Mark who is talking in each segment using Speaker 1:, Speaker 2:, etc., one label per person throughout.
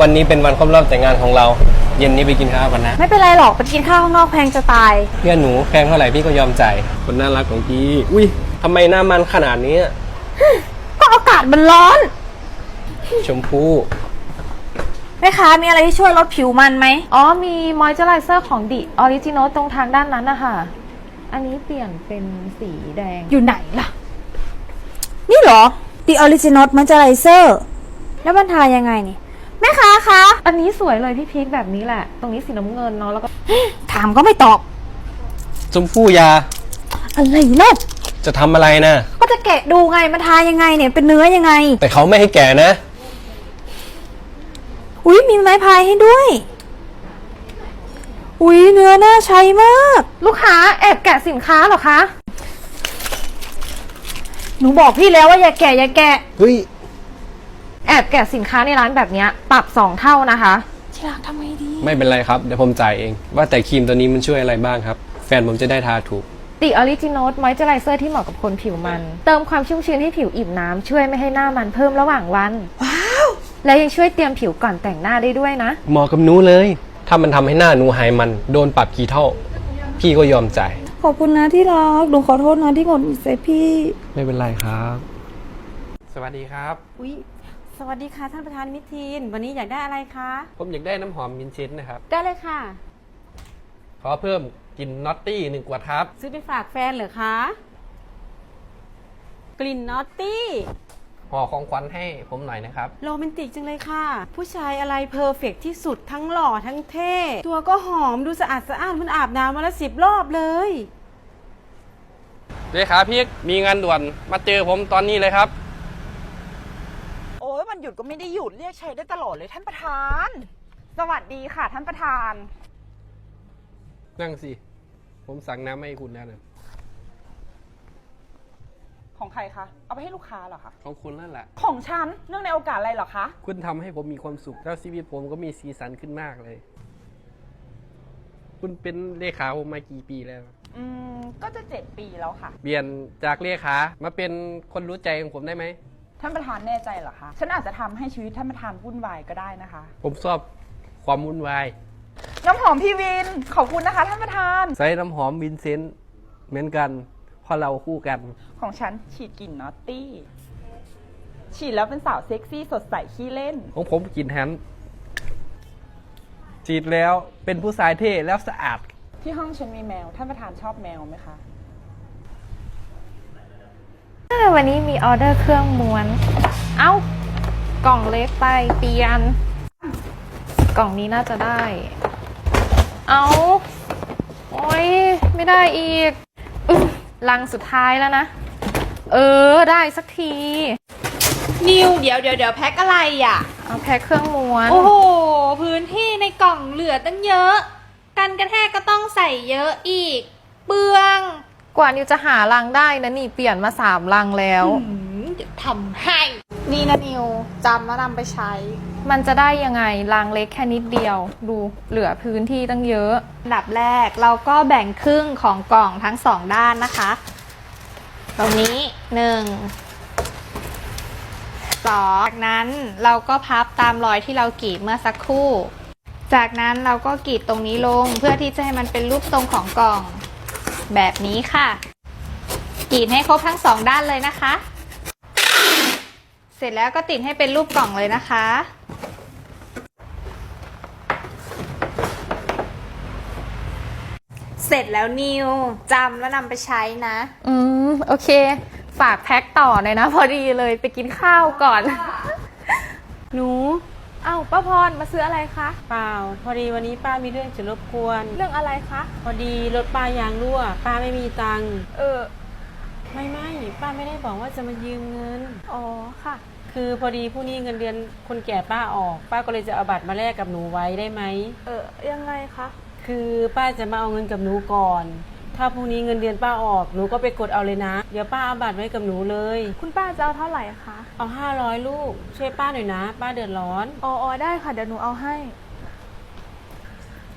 Speaker 1: วันนี้เป็นวันครบรอบแต่งงานของเรา เย็นนี้ไปกินข้าวกันนะ
Speaker 2: ไม่เป็นไรหรอกไปกินข้าวข้างนอกแพงจะตาย
Speaker 1: เพื่อนหนูแพงเท่าไหร่พี่ก็ยอมจ่ายคนน่ารักของพี่ อุ้ยทำไมหน้ามันขนาดนี้
Speaker 2: ก็อากาศมันร้อน
Speaker 1: ชมพู่
Speaker 2: แม่ค้ามีอะไรที่ช่วยลดผิวมันไหม
Speaker 3: อ๋อ มีมอยเจอไรเซอร์ของดิออริจินอลตรงทางด้านนั้นนะคะอันนี้เปลี่ยนเป็นสีแดง
Speaker 2: อยู่ไหนล่ะ นี่เหรอ The Original Moisturizer แล้วมันทายังไงนี่ แม่ค้าคะ
Speaker 3: อันนี้สวยเลยพี่พีคแบบนี้แหละ ตรงนี้สีน้ำเงินเนาะแล้วก็
Speaker 2: ถามก็ไม่ตอบ
Speaker 1: ชมพู่อยา
Speaker 2: อะไรเนาะ
Speaker 1: จะทำอะไรนะ
Speaker 2: ก็จะแกะดูไงมันทายังไงเนี่ยเป็นเนื้อยังไง
Speaker 1: แต่เขาไม่ให้แก่นะ
Speaker 2: อุ้ยมีไม้พายให้ด้วย อุ้ยเนื้อน่าใช้มาก
Speaker 3: ลูกค้าแอบแกะสินค้าเหรอคะ
Speaker 2: หนูบอกพี่แล้วว่าอย่าแกะอย่าแกะ
Speaker 1: เฮ้ย
Speaker 3: แอบแกะสินค้าในร้านแบบเนี้ยปรับสองเท่านะคะ
Speaker 2: ที่รักทำไงดี
Speaker 1: ไม่เป็นไรครับ เดี๋ยวผมจ่ายเอง ว่าแต่ครีมตัวนี้มันช่วยอะไรบ้างครับ แฟนผมจะได้ทาถูก
Speaker 3: ติออริจินอลมอยเจอไรเซอร์ที่เหมาะกับคนผิวมัน เติมความชุ่มชื้นให้ผิวอิ่มน้ำช่วยไม่ให้หน้ามันเพิ่มระหว่างวัน
Speaker 2: ว้าว
Speaker 3: และยังช่วยเตรียมผิวก่อนแต่งหน้าได้ด้วยนะ
Speaker 1: เหมาะกับหนูเลย ถ้ามันทำให้หน้าหนูหายมัน โดนปรับกี่เท่า พี่ก็ยอมจ่าย
Speaker 2: ขอบคุณนะที่รักหนูขอโทษนะที่หงดหงิดใส่พี่
Speaker 1: ไม่เป็นไรครับ สวัสดีครับ
Speaker 4: อุ๊ย สวัสดีค่ะท่านประธานมิทีน วันนี้อยากได้อะไรคะ
Speaker 1: ผมอยากได้น้ำหอมมินเชนนะครับ
Speaker 4: ได้เลยค่ะ
Speaker 1: ขอเพิ่มกลิ่นนอตตี้หนึ่งขวดครับ
Speaker 4: ซื้อไปฝากแฟนเหรอคะ กลิ่นนอตตี้
Speaker 1: ห่อของขวัญให้ผมหน่อยนะครับ
Speaker 4: โรแมนติกจังเลยค่ะ ผู้ชายอะไรเพอร์เฟกต์ที่สุดทั้งหล่อทั้งเท่ ตัวก็หอมดูสะอาดสะอ้านเหมันอาบน้ำมาละสิบรอบเลย
Speaker 1: เลขาพี่มีงานด่วนมาเจอผมตอนนี้เลยครับ
Speaker 5: โอ้ ยวันหยุดก็ไม่ได้หยุดเรียกใช้ได้ตลอดเลยท่านประธาน สวัสดีค่ะ ท่านประธาน
Speaker 1: นั่งสิ ผมสั่งน้ำให้คุณแล้วนะ
Speaker 5: ของใครคะ เอาไปให้ลูกค้าเหรอคะ
Speaker 1: ของคุณนั่นแหละ
Speaker 5: ของฉัน เนื่องในโอกาสอะไรเหรอคะ
Speaker 1: คุณทำให้ผมมีความสุขแล้วชีวิตผมก็มีสีสันขึ้นมากเลย คุณเป็นเลขาผมมากี่ปีแล้ว
Speaker 5: อืม ก็จะเจ็ดปีแล้วค่ะ
Speaker 1: เปลี่ยนจากเลขามาเป็นคนรู้ใจของผมได้ไหม
Speaker 5: ท่านประธานแน่ใจเหรอคะฉันอาจจะทำให้ชีวิตท่านประธานวุ่นวายก็ได้นะคะ
Speaker 1: ผมชอบความวุ่นวาย
Speaker 5: น้ำหอมพี่วินขอบคุณนะคะ ท่านประธาน
Speaker 1: ใส่น้ำหอมวินเซนต์เหมือนกันเพราะเราคู่กัน
Speaker 5: ของฉันฉีดกลิ่นนอตตี้ ฉีดแล้วเป็นสาวเซ็กซี่สดใสขี้เล่น
Speaker 1: ของผมกลินแฮนจีดแล้วเป็นผู้ชายเท่แล้วสะอาด
Speaker 5: ที่ห้องฉันมีแมว ท่านประธานชอบแมวไหมคะ
Speaker 3: วันนี้มีออเดอร์เครื่องม้วน เอ้ากล่องเล็กไปเปลี่ยน กล่องนี้น่าจะได้ เอาโอ้ยไม่ได้อีกอึ๊บลังสุดท้ายแล้วนะ เออได้สักที
Speaker 4: นิวเดี๋ยวเดี๋ยวเดี๋ยวแพ็คอะไรอะ
Speaker 3: เอาแพ็คเครื่องม้วน
Speaker 4: โอ้โห พื้นที่ในกล่องเหลือตั้งเยอะ กันกระแทกก็ต้องใส่เยอะอีก เปลือง
Speaker 3: กว่านิวจะหาลังได้นะนี่เปลี่ยนมาสามลังแล้ว
Speaker 4: อืมเดี๋ยวทำให้
Speaker 3: นี่นะนิวจำแล้วนำไปใช้ มันจะได้ยังไงลังเล็กแค่นิดเดียว ดูเหลือพื้นที่ตั้งเยอะ
Speaker 2: อันดับแรกเราก็แบ่งครึ่งของกล่องทั้งสองด้านนะคะ ตรงนี้หนึ่งสองจากนั้นเราก็พับตามรอยที่เรากรีดเมื่อสักครู่ จากนั้นเราก็กรีดตรงนี้ลงเพื่อที่จะให้มันเป็นรูปทรงของกล่อง แบบนี้ค่ะกรีดให้ครบทั้งสองด้านเลยนะคะ เสร็จแล้วก็ติดให้เป็นรูปกล่องเลยนะคะ เสร็จแล้วนิวจำแล้วนำไปใช้นะ
Speaker 3: อืม โอเค ฝากแพ็คต่อหน่อยนะ พอดีเลยไปกินข้าวก่อน
Speaker 4: หนู
Speaker 3: เอ้าป้าพรมาซื้ออะไรคะ
Speaker 4: เปล่า พอดีวันนี้ป้ามีเรื่องจะรบกวน
Speaker 3: เรื่องอะไรคะ
Speaker 4: พอดีรถป้ายางรั่ว ป้าไม่มีตังค์
Speaker 3: เออ
Speaker 4: ไม่ไม่ป้าไม่ได้บอกว่าจะมายืมเงิน
Speaker 3: อ๋อค่ะ
Speaker 4: คือพอดีผู้นี้เงินเดือนคนแก่ป้าออก ป้าก็เลยจะเอาบัตรมาแลกกับหนูไว้ได้ไหม
Speaker 3: เออยังไงคะ
Speaker 4: คือป้าจะมาเอาเงินกับหนูก่อน ถ้าพรุ่งนี้เงินเดือนป้าออก หนูก็ไปกดเอาเลยนะ เดี๋ยวป้าเอาบัตรไว้กับหนูเลย
Speaker 3: คุณป้าจะเอาเท่าไหร่คะ
Speaker 4: เอาห้าร้อยลูก ช่วยป้าหน่อยนะ ป้าเดือดร้อน
Speaker 3: อ๋อออได้ค่ะ เดี๋ยวหนูเอาให้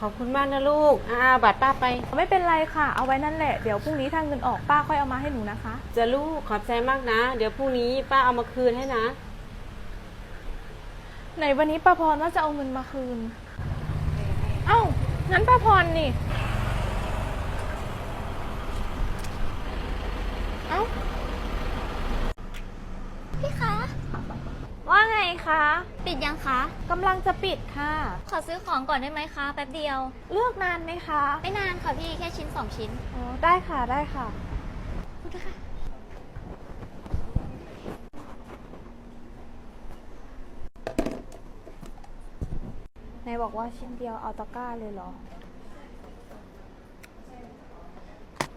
Speaker 4: ขอบคุณมากนะลูกอ่าเอาบัตรป้าไป
Speaker 3: ไม่เป็นไรค่ะ เอาไว้นั่นแหละ เดี๋ยวพรุ่งนี้ถ้าเงินออกป้าค่อยเอามาให้หนูนะคะ
Speaker 4: จะลูกขอบใจมากนะ เดี๋ยวพรุ่งนี้ป้าเอามาคืนให้นะ
Speaker 6: ไหนวันนี้ป้าพรว่าจะเอาเงินมาคืน เอ้างั้นป้าพรนี่ เอ้า
Speaker 7: พี่คะ
Speaker 6: ว่าไงคะ
Speaker 7: ปิดยังคะ
Speaker 6: กำลังจะปิดค่ะ
Speaker 7: ขอซื้อของก่อนได้ไหมคะแป๊บเดียว
Speaker 6: เลือกนานไหมคะ
Speaker 7: ไม่นานค่ะพี่แค่ชิ้นสองชิ้น
Speaker 6: อ๋อได้ค่ะได้ค่ะ
Speaker 7: ขอบคุณค่ะ
Speaker 6: นายบอกว่าชิ้นเดียวเอาตะกร้าเลยเหรอ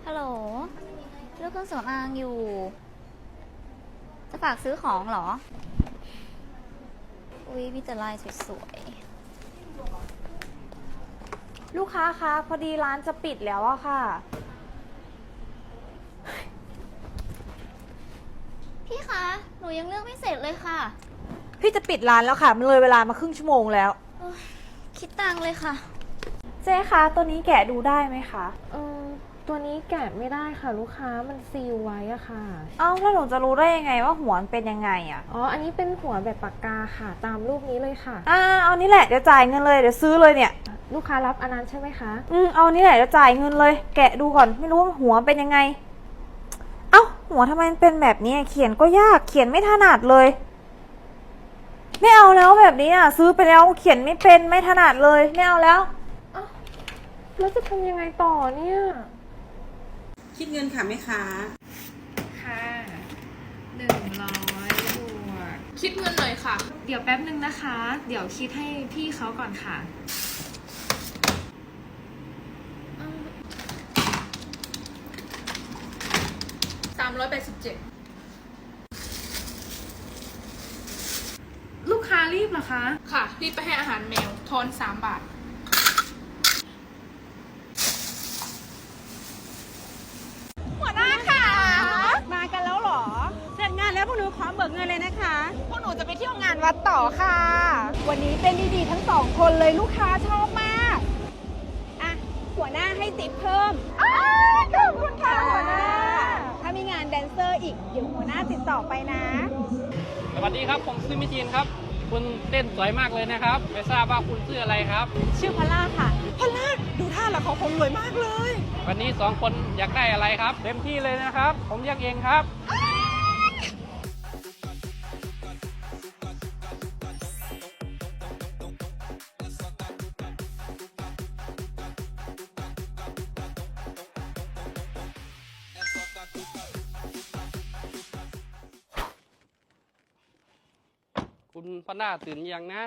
Speaker 7: ฮัลโหล เลือกเครื่องสำอางอยู่ จะฝากซื้อของเหรอ อุ๊ยมีแต่ลายสวย
Speaker 6: ลูกค้าคะพอดีร้านจะปิดแล้วอะค่ะ
Speaker 7: ๆพี่คะ หนูยังเลือกไม่เสร็จเลยค่ะ
Speaker 5: พี่จะปิดร้านแล้วค่ะ มันเลยเวลามาครึ่งชั่วโมงแล้ว
Speaker 7: คิดตังค์เลยค่ะ
Speaker 6: เจ๊คะตัวนี้แกะดูได้ไหมคะ เออ ตัวนี้แกะไม่ได้ค่ะลูกค้ามันซีลไว้อะค่ะ
Speaker 5: เอ้าแล้วหนูจะรู้ได้ยังไงว่าหัวมันเป็นยังไงอะ
Speaker 6: อ๋อ อันนี้เป็นหัวแบบปากกาค่ะ ตามรูปนี้เลยค่ะ
Speaker 5: อ่าเอานี่แหละเดี๋ยวจ่ายเงินเลยเดี๋ยวซื้อเลยเนี่ย
Speaker 6: ลูกค้ารับอันนั้นใช่ไหมคะ
Speaker 5: อืมเอานี่แหละเดี๋ยวจ่ายเงินเลย แกะดูก่อนไม่รู้ว่าหัวเป็นยังไง เอ้าหัวทำไมมันเป็นแบบนี้เขียนก็ยากเขียนไม่ถนัดเลย ไม่เอาแล้วแบบนี้อะซื้อไปแล้วเขียนไม่เป็นไม่ถนัดเลยไม่เอาแล้ว
Speaker 6: แล้วจะทำยังไงต่อเนี่ย
Speaker 8: คิดเงินค่ะแม่ค้า
Speaker 6: ค่ะหนึ่งร้อยบวกคิดเงินหน่อยค่ะ เดี๋ยวแป๊บนึงนะคะ เดี๋ยวคิดให้พี่เขาก่อนค่ะ สามร้อยแปดสิบเจ็ดลูกค้ารีบเหรอคะ
Speaker 9: ค่ะ รีบไปให้อาหารแมว ทอนสามบาท
Speaker 8: หนูขอเบิกเงินเลยนะคะ
Speaker 5: พวกหนูจะไปเที่ยวงานวัดต่อค่ะ วันนี้เต้นดีๆทั้งสองคนเลยลูกค้าชอบมาก อะ หัวหน้าให้ติปเพิ่มขอบคุณค่ะหัวหน้า ถ้ามีงานแดนเซอร์อีก เดี๋ยวหัวหน้าติดต่อไปนะ
Speaker 1: สวัสดีครับ ผมชื่อมิจีนครับ คุณเต้นสวยมากเลยนะครับ ไม่ทราบว่าคุณชื่ออะไรครับ
Speaker 5: ชื่อพอลล่าค่ะ พอลล่าดูท่าแล้วเขาคงรวยมากเลย
Speaker 1: วันนี้สองคนอยากได้อะไรครับ เต็มที่เลยนะครับ ผมเรียกเองครับ คุณพอลล่าตื่นหรือยังนะ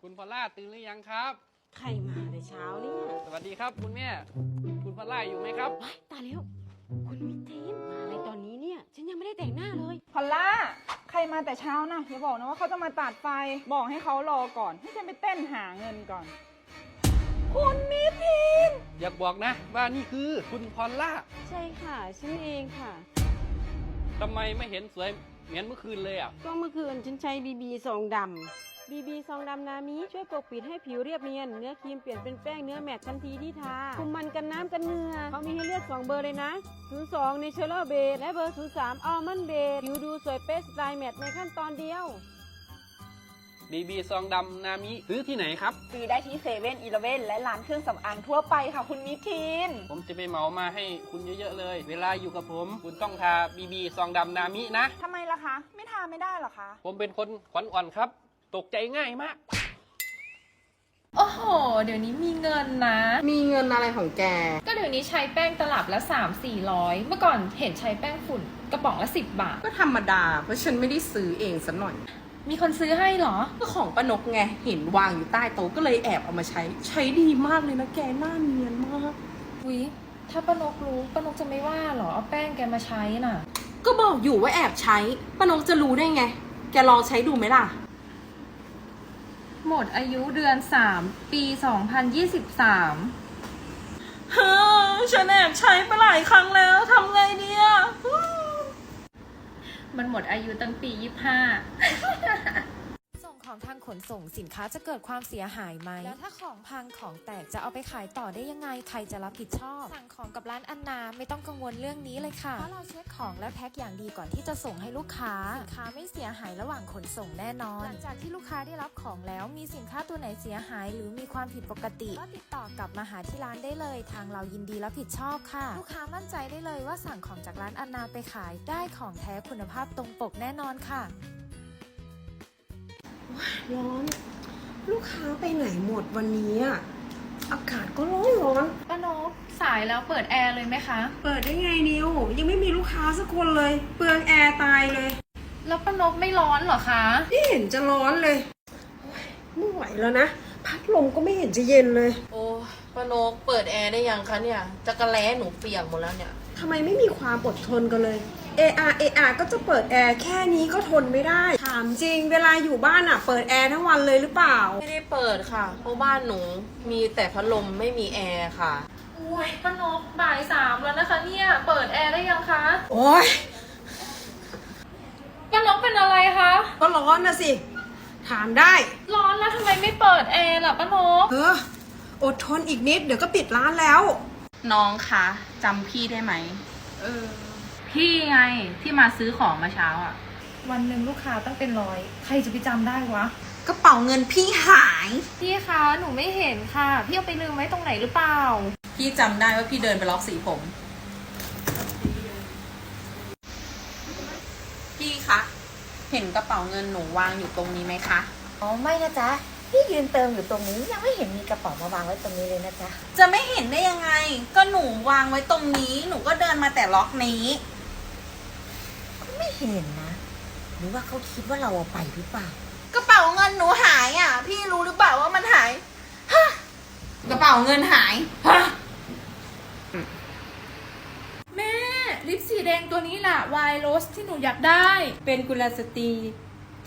Speaker 1: คุณพอลล่าตื่นหรือยังครับ
Speaker 8: ใครมาในเช้าเนี่ย
Speaker 1: สวัสดีครับคุณแม่ คุณพอลล่าอยู่ไหมครับ
Speaker 8: ตายแล้ว คุณมิทีนมาอะไรตอนนี้เนี่ย ฉันยังไม่ได้แต่งหน้าเลย
Speaker 5: พอลล่า ใครมาแต่เช้านะอย่าบอกนะว่าเขาจะมาตัดไฟ บอกให้เขารอก่อน ให้ฉันไปเต้นหาเงินก่อน คุณมิทีน
Speaker 1: อยากบอกนะ ว่านี่คือคุณพอลล่า
Speaker 8: ใช่ค่ะ ฉันเองค่ะ
Speaker 1: ทำไมไม่เห็นสวย เหมือนเมื่อคืนเลยอะ
Speaker 8: ก็เมื่อคืนฉันใช้บีบีซองดำบีบีซองดำนามิช่วยปกปิดให้ผิวเรียบเนียน เนื้อครีมเปลี่ยนเป็นแป้งเนื้อแมตต์ทันทีที่ทา คุมมันกันน้ำกันเหงื่อเขามีให้เลือก 2 เบอร์เลยนะ 02 Natural Base และเบอร์ 03 Almond Base ผิวดูสวยเป๊ะสไตล์แมตต์ในขั้นตอนเดียว
Speaker 1: บีบีซองดำนามิซื้อที่ไหนครับ
Speaker 5: ซื้อได้ที่เซเว่นอีเลเว่นและร้านเครื่องสำอางทั่วไปค่ะคุณมิทีน
Speaker 1: ผมจะไปเหมามาให้คุณเยอะๆเลย เวลาอยู่กับผม คุณต้องทาบีบีซองดำนามินะ
Speaker 5: ทำไมล่ะคะ ไม่ทาไม่ได้เหรอคะ
Speaker 1: ผมเป็นคนขวัญอ่อนครับ ตกใจง่ายมาก
Speaker 6: โอ้โห เดี๋ยวนี้มีเงินนะ
Speaker 10: มีเงินอะไรของแก
Speaker 6: ก็เดี๋ยวนี้ใช้แป้งตลับละ 3 4 0 0 เมื่อก่อนเห็นใช้แป้งฝุ่นกระป๋องละ 10 บาท
Speaker 10: ก็ธรรมดา เพราะฉันไม่ได้ซื้อเองสัหน่อย
Speaker 6: มีคนซื้อให้เหรอ
Speaker 10: ก็ของป้านกไง เห็นวางอยู่ใต้โต๊ะก็เลยแอบเอามาใช้ ใช้ดีมากเลยนะแกหน้าเนียนมาก
Speaker 6: วิถ้าป้านกรู้ป้านกจะไม่ว่าเหรอ เอาแป้งแกมาใช้น่ะ
Speaker 10: ก็บอกอยู่ว่าแอบใช้ป้านกจะรู้ได้ไง แกลองใช้ดูไหมล่ะ
Speaker 6: หมดอายุเดือน 3 ปี 2023
Speaker 10: เฮ้อฉันแอบใช้ไปหลายครั้งแล้วทำไงดีอะ
Speaker 6: มันหมดอายุตั้งปียี่
Speaker 3: ห้า ของ
Speaker 6: ของทางขนส่งสินค้าจะเกิดความเสียหายไหม แล้วถ้าของพังของแตกจะเอาไปขายต่อได้ยังไง ใครจะรับผิดชอบ สั่งของกับร้านอันนาไม่ต้องกังวลเรื่องนี้เลยค่ะ เพราะเราเช็คของและแพ็คอย่างดีก่อนที่จะส่งให้ลูกค้า สินค้าไม่เสียหายระหว่างขนส่งแน่นอน หลังจากที่ลูกค้าได้รับของแล้วมีสินค้าตัวไหนเสียหาย หรือมีความผิดปกติ ก็ติดต่อกลับมาหาที่ร้านได้เลย ทางเรายินดีรับผิดชอบค่ะ ลูกค้ามั่นใจได้เลยว่าสั่งของจากร้านอันนาไปขายได้ของแท้คุณภาพตรงปกแน่นอนค่ะ
Speaker 4: ร้อน ลูกค้าไปไหนหมดวันนี้อะอากาศก็ร้อนร้อน
Speaker 3: ป้านกสายแล้วเปิดแอร์เลยไหมคะ
Speaker 4: เปิดได้ไงนิว ยังไม่มีลูกค้าสักคนเลย เปลืองแอร์ตายเลย
Speaker 3: แล้วป้านกไม่ร้อนเหรอคะ
Speaker 4: ไม่เห็นจะร้อนเลยโอ๊ยไม่ไหวแล้วนะ พัดลมก็ไม่เห็นจะเย็นเลย
Speaker 11: โอ้ป้านกเปิดแอร์ได้ยังคะเนี่ยจักระแล้หนูเปียกหมดแล้วเนี่ย
Speaker 4: ทำไมไม่มีความอดทนกันเลย เออาเออาก็จะเปิดแอร์แค่นี้ก็ทนไม่ได้ ถามจริงเวลาอยู่บ้านอะเปิดแอร์ทั้งวันเลยหรือเปล่า
Speaker 11: ไม่ได้เปิดค่ะ เพราะบ้านหนูมีแต่พัดลมไม่มีแอร์ค่ะ
Speaker 3: โอ้ยป้านกบ่ายสามแล้วนะคะเนี่ย เปิดแอร์ได้ยังคะ
Speaker 4: โอ๊ย
Speaker 3: ป้านกเป็นอะไรคะ
Speaker 4: ก็ร้อนนะสิ ถามได้
Speaker 3: ร้อนแล้วทำไมไม่เปิดแอร์ล่ะป้านก
Speaker 4: เอออดทนอีกนิดเดี๋ยวก็ปิดร้านแล้ว
Speaker 11: น้องคะจำพี่ได้ไหม
Speaker 3: เออ
Speaker 11: พี่ไงที่มาซื้อของมาเช้าอะ
Speaker 3: วันหนึ่งลูกค้าตั้งเป็นร้อย ใครจะไปจำได้วะ
Speaker 11: กระเป๋าเงินพี่หาย
Speaker 3: พี่คะ หนูไม่เห็นค่ะ พี่เอาไปลืมไว้ตรงไหนหรือเปล่า
Speaker 11: พี่จำได้ว่าพี่เดินไปล็อกสีผม พี่คะ เห็นกระเป๋าเงินหนูวางอยู่ตรงนี้ไหมคะ
Speaker 7: อ๋อไม่นะจ๊ะ พี่ยืนเติมอยู่ตรงนี้ยังไม่เห็นมีกระเป๋ามาวางไว้ตรงนี้เลยนะจ๊ะ
Speaker 11: จะไม่เห็นได้ยังไง ก็หนูวางไว้ตรงนี้ หนูก็เดินมาแต่ล็อกนี้
Speaker 7: ไม่ เห็นนะ หรือว่าเขาคิดว่าเราเอาไปหรือเปล่า
Speaker 11: กระเป๋าเงินหนูหายอะ พี่รู้หรือเปล่าว่ามันหายฮะกระเป๋าเงินหายฮะ
Speaker 9: แม่ลิปสีแดงตัวนี้ล่ะวายโรสที่หนูอยากได้
Speaker 4: เป็นกุลสตรี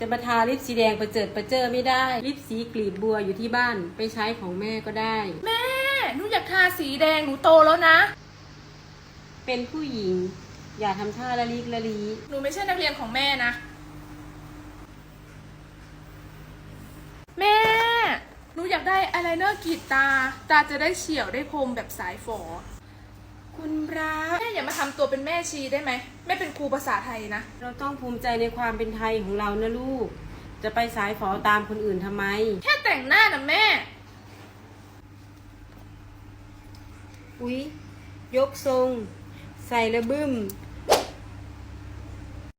Speaker 4: จะมาทาลิปสีแดงประเจิดประเจอไม่ได้ ลิปสีกลีบบัวอยู่ที่บ้านไปใช้ของแม่ก็ได้
Speaker 9: แม่หนูอยากทาสีแดงหนูโตแล้วนะ
Speaker 4: เป็นผู้หญิง อย่าทำท่าละลิกละลี
Speaker 9: หนูไม่ใช่นักเรียนของแม่นะ แม่ หนูอยากได้อายไลเนอร์กรีดตา ตาจะได้เฉียวได้คมแบบสายฝอ
Speaker 4: คุณพระ
Speaker 9: แม่อย่ามาทำตัวเป็นแม่ชีได้ไหมแม่เป็นครูภาษาไทยนะ
Speaker 4: เราต้องภูมิใจในความเป็นไทยของเรานะลูก จะไปสายฝอตามคนอื่นทำไม
Speaker 9: แค่แต่งหน้านะแม่
Speaker 4: อุ๊ย ยกทรง ใส่ระบึ้ม